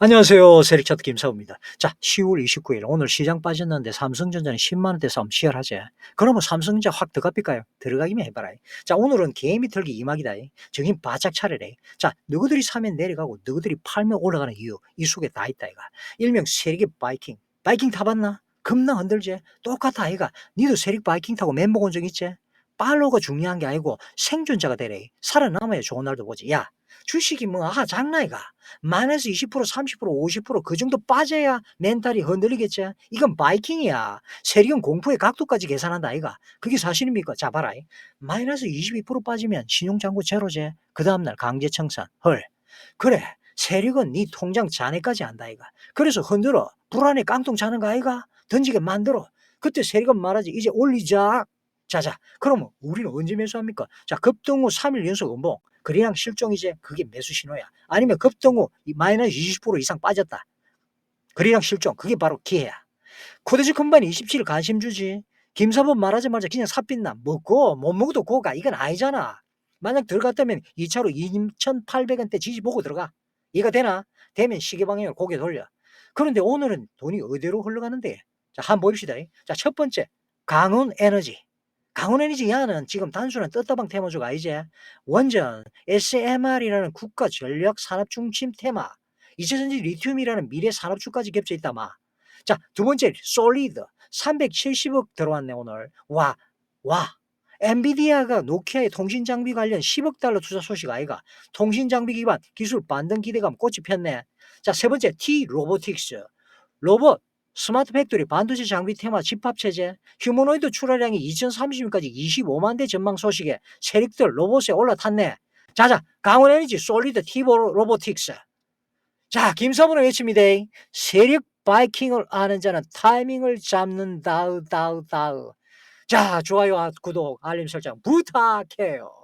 안녕하세요. 세력차트 김사우입니다. 자, 10월 29일 오늘 시장 빠졌는데 삼성전자는 10만 원대 싸움 치열하지. 그러면 삼성전자 확 들어갑니까요? 들어가기만 해봐라. 자, 오늘은 개미 털기 이막이다. 정신 바짝 차려래. 자, 너희들이 사면 내려가고 너희들이 팔면 올라가는 이유 이 속에 다 있다 이가. 일명 세력의 바이킹. 바이킹 타봤나? 겁나 흔들지? 똑같아 아이가. 니도 세력 바이킹 타고 멘붕 온적 있지? 팔로가 중요한 게 아니고 생존자가 되래. 살아남아야 좋은 날도 보지. 야, 주식이 뭐, 아, 장난이가. 만에서 20%, 30%, 50%그 정도 빠져야 멘탈이 흔들리겠지. 이건 바이킹이야. 세력은 공포의 각도까지 계산한다, 아이가. 그게 사실입니까? 자, 봐라. 마이너스 22% 빠지면 신용장고 제로제. 그 다음날 강제청산. 헐. 그래. 세력은 네 통장 잔해까지 한다, 아이가. 그래서 흔들어. 불안에 깡통 차는 거 아이가? 던지게 만들어. 그때 세력은 말하지. 이제 올리자. 자자. 그러면 우리는 언제 매수합니까? 자, 급등 후 3일 연속 음봉. 그래야 실종이지. 그게 매수 신호야. 아니면 급등 후이 마이너스 20% 이상 빠졌다. 그래야 실종. 그게 바로 기회야. 코데지 컴바니 27일 관심 주지. 김사범 말하자마자 그냥 삽빛나. 먹고 못 먹어도 고가. 이건 아니잖아. 만약 들어갔다면 2차로 2,800원대 지지 보고 들어가. 이해가 되나? 되면 시계 방향을 고개 돌려. 그런데 오늘은 돈이 어디로 흘러가는데? 자, 한번 봅시다. 자, 첫 번째. 강원 에너지. 강원 에너지 야는 지금 단순한 떴다방 테마주가 아니지. 원전 SMR이라는 국가 전략 산업 중심 테마. 이차전지 리튬이라는 미래 산업주까지 겹쳐 있다 마. 자, 두 번째 솔리드 370억 들어왔네 오늘. 와, 와. 엔비디아가 노키아의 통신 장비 관련 10억 달러 투자 소식 아이가. 통신 장비 기반 기술 반등 기대감 꽃이 폈네. 자, 세 번째 T 로보틱스. 로봇 스마트 팩토리 반도체 장비 테마 집합 체제 휴머노이드 출하량이 2030년까지 25만 대 전망 소식에 세력들 로봇에 올라탔네. 자자 강원 에너지 솔리드 티보 로보틱스. 자 김사부는 외칩니다. 세력 바이킹을 아는 자는 타이밍을 잡는 다우 다우 다우. 자 좋아요와 구독 알림 설정 부탁해요.